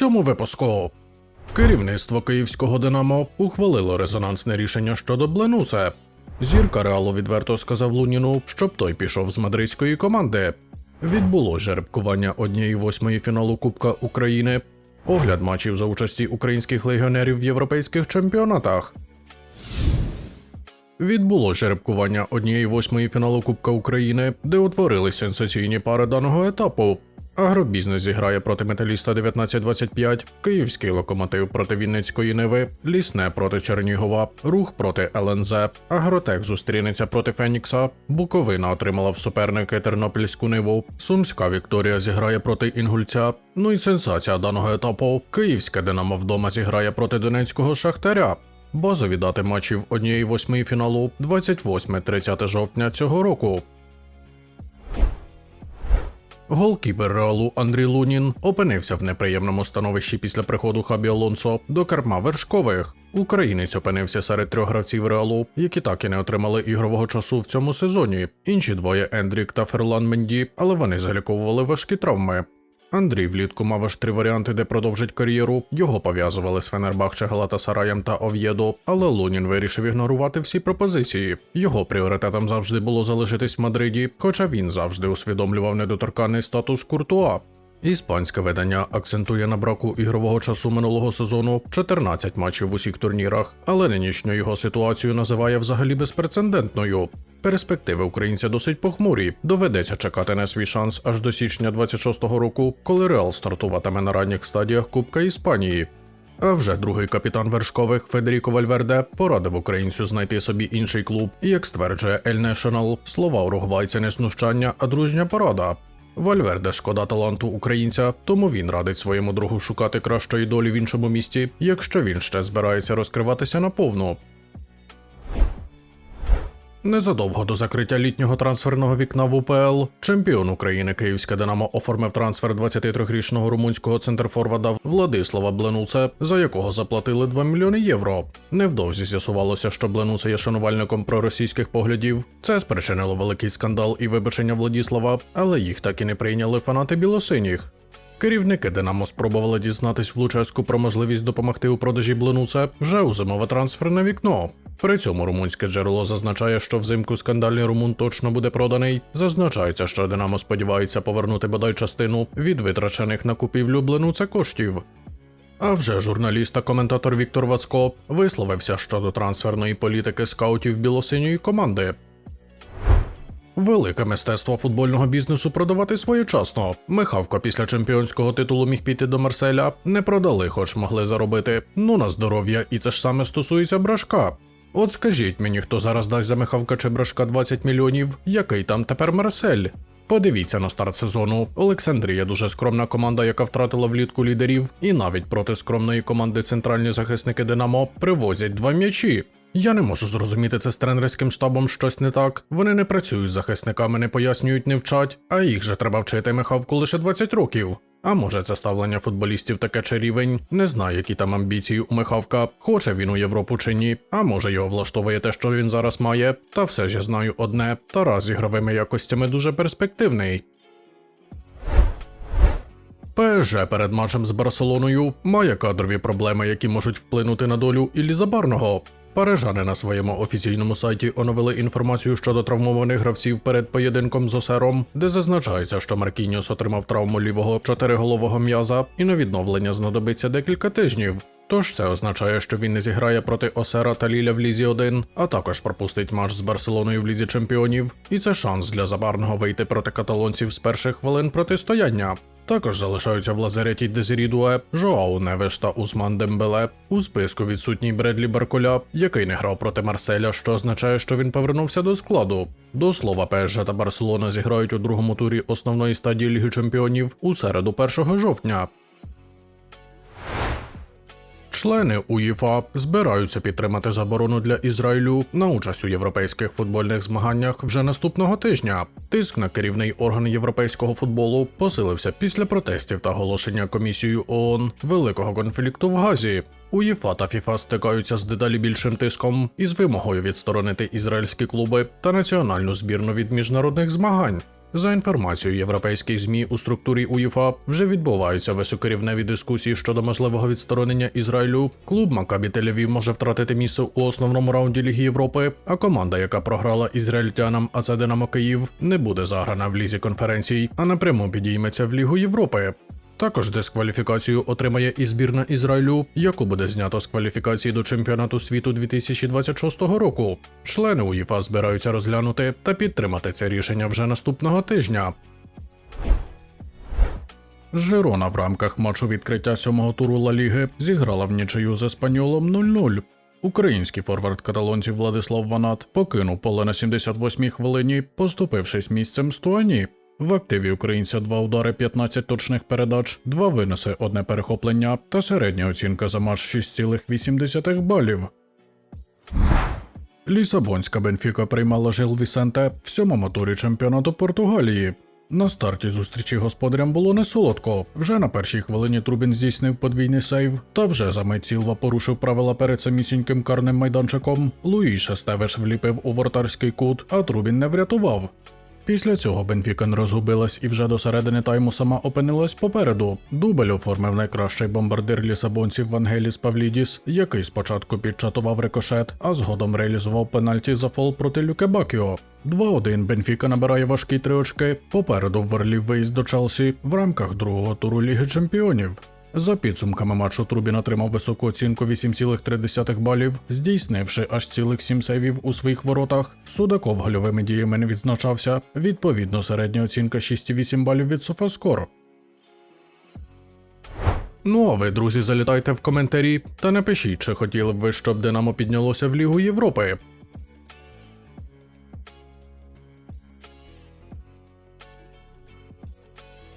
цьому випуску. Керівництво київського Динамо ухвалило резонансне рішення щодо Бленуце. Зірка Реалу відверто сказав Луніну, щоб той пішов з мадридської команди. Відбуло жеребкування однієї восьмої фіналу Кубка України, огляд матчів за участі українських легіонерів в європейських чемпіонатах. Відбуло жеребкування однієї восьмої фіналу Кубка України, де утворились сенсаційні пари даного етапу. Агробізнес зіграє проти металіста 1925, Київський локомотив проти Вінницької Ниви, Лісне проти Чернігова, Рух проти ЛНЗ, Агротек зустрінеться проти Фенікса, Буковина отримала в суперники Тернопільську Ниву, Сумська Вікторія зіграє проти Інгульця. Ну і сенсація даного етапу: Київське Динамо вдома зіграє проти Донецького Шахтаря. Базові дати матчів однієї восьмої фіналу 28-30 жовтня цього року. Голкіпер Реалу Андрій Лунін опинився в неприємному становищі після приходу Хабі Алонсо до керма вершкових. Українець опинився серед трьох гравців Реалу, які так і не отримали ігрового часу в цьому сезоні. Інші двоє Ендрік та Ферлан Менді, але вони заліковували важкі травми. Андрій влітку мав аж три варіанти, де продовжить кар'єру. Його пов'язували з Фенербахче, Галатасараєм та Ов'єдо, але Лунін вирішив ігнорувати всі пропозиції. Його пріоритетом завжди було залишитись в Мадриді, хоча він завжди усвідомлював недоторканний статус Куртуа. Іспанське видання акцентує на браку ігрового часу минулого сезону 14 матчів в усіх турнірах, але нинішню його ситуацію називає взагалі безпрецедентною. Перспективи українця досить похмурі. Доведеться чекати на свій шанс аж до січня 26-го року, коли Реал стартуватиме на ранніх стадіях Кубка Іспанії. А вже другий капітан вершкових Федеріко Вальверде порадив українцю знайти собі інший клуб, і як стверджує El National, слова уругвайця не знущання, а дружня порада. Вальверде шкода таланту українця, тому він радить своєму другу шукати кращої долі в іншому місті, якщо він ще збирається розкриватися наповну. Незадовго до закриття літнього трансферного вікна в УПЛ чемпіон України Київське Динамо оформив трансфер 23-річного румунського центрфорварда Владислава Бленуце, за якого заплатили 2 мільйони євро. Невдовзі з'ясувалося, що Бленуце є шанувальником проросійських поглядів. Це спричинило великий скандал і вибачення Владіслава, але їх так і не прийняли фанати білосиніх. Керівники Динамо спробували дізнатись в Луческу про можливість допомогти у продажі Бленуце вже у зимове трансферне вікно. При цьому румунське джерело зазначає, що взимку скандальний румун точно буде проданий. Зазначається, що Динамо сподівається повернути бодай частину від витрачених на купівлю Бленуце коштів. А вже журналіст та коментатор Віктор Вацко висловився щодо трансферної політики скаутів білосиньої команди. Велике мистецтво футбольного бізнесу продавати своєчасно. Михавко після чемпіонського титулу міг піти до Марселя, не продали, хоч могли заробити. Ну на здоров'я, і це ж саме стосується брашка. От скажіть мені, хто зараз дасть за Михавка чи брашка 20 мільйонів, який там тепер Марсель? Подивіться на старт сезону. Олександрія дуже скромна команда, яка втратила влітку лідерів, і навіть проти скромної команди центральні захисники Динамо привозять два м'ячі. Я не можу зрозуміти це з тренерським штабом щось не так. Вони не працюють з захисниками, не пояснюють, не вчать, а їх же треба вчити Михавку лише 20 років. А може, це ставлення футболістів таке чи рівень? Не знаю, які там амбіції у Михавка. Хоче він у Європу чи ні. А може його влаштовує те, що він зараз має. Та все ж я знаю одне: Тарас ігровими якостями дуже перспективний. ПСЖ перед матчем з Барселоною має кадрові проблеми, які можуть вплинути на долю Іллі Забарного. Парижани на своєму офіційному сайті оновили інформацію щодо травмованих гравців перед поєдинком з Осером, де зазначається, що Маркіньос отримав травму лівого чотириголового м'яза і на відновлення знадобиться декілька тижнів. Тож це означає, що він не зіграє проти Осера та Ліля в Лізі 1, а також пропустить матч з Барселоною в Лізі Чемпіонів. І це шанс для Забарного вийти проти каталонців з перших хвилин протистояння. Також залишаються в лазареті Дезірі Дуе, Жоау Невиш та Усман Дембеле. У списку відсутній Бредлі Барколя, який не грав проти Марселя, що означає, що він повернувся до складу. До слова, ПСЖ та Барселона зіграють у другому турі основної стадії Ліги Чемпіонів у середу 1 жовтня. Члени УЄФА збираються підтримати заборону для Ізраїлю на участь у європейських футбольних змаганнях вже наступного тижня. Тиск на керівний орган європейського футболу посилився після протестів та оголошення комісією ООН великого конфлікту в Газі. УЄФА та ФІФА стикаються з дедалі більшим тиском із вимогою відсторонити ізраїльські клуби та національну збірну від міжнародних змагань. За інформацією європейських ЗМІ у структурі УЄФА вже відбуваються високорівневі дискусії щодо можливого відсторонення Ізраїлю. Клуб Макабі Тель-Авів може втратити місце у основному раунді Ліги Європи, а команда, яка програла ізраїльтянам, а це Динамо Київ, не буде заграна в лізі конференцій, а напряму підійметься в Лігу Європи. Також дискваліфікацію отримає і збірна Ізраїлю, яку буде знято з кваліфікації до чемпіонату світу 2026 року. Члени УЄФА збираються розглянути та підтримати це рішення вже наступного тижня. Жирона в рамках матчу відкриття сьомого туру Ла Ліги зіграла в нічию з Еспаньолом 0-0. Український форвард каталонців Владислав Ванат покинув поле на 78-й хвилині, поступившись місцем Стуані. В активі українця два удари, 15 точних передач, два винеси, одне перехоплення та середня оцінка за матч 6,8 балів. Лісабонська Бенфіка приймала Жил Вісенте в сьомому турі чемпіонату Португалії. На старті зустрічі господарям було не солодко. Вже на першій хвилині Трубін здійснив подвійний сейв, та вже за мить Сілва порушив правила перед самісіньким карним майданчиком. Луї Шестевеш вліпив у вратарський кут, а Трубін не врятував. Після цього Бенфіка не розгубилась і вже до середини тайму сама опинилась попереду. Дубль оформив найкращий бомбардир лісабонців Вангеліс Павлідіс, який спочатку підчатував рикошет, а згодом реалізував пенальті за фол проти Люке Бакіо. 2-1 Бенфіка набирає важкі три очки. Попереду вверлів виїзд до Челсі в рамках другого туру Ліги Чемпіонів. За підсумками матчу Трубін отримав високу оцінку 8,3 балів, здійснивши аж цілих 7 сейвів у своїх воротах. Судаков гольовими діями не відзначався. Відповідно, середня оцінка 6,8 балів від Софаскор. Ну а ви, друзі, залітайте в коментарі та напишіть, чи хотіли б ви, щоб Динамо піднялося в Лігу Європи.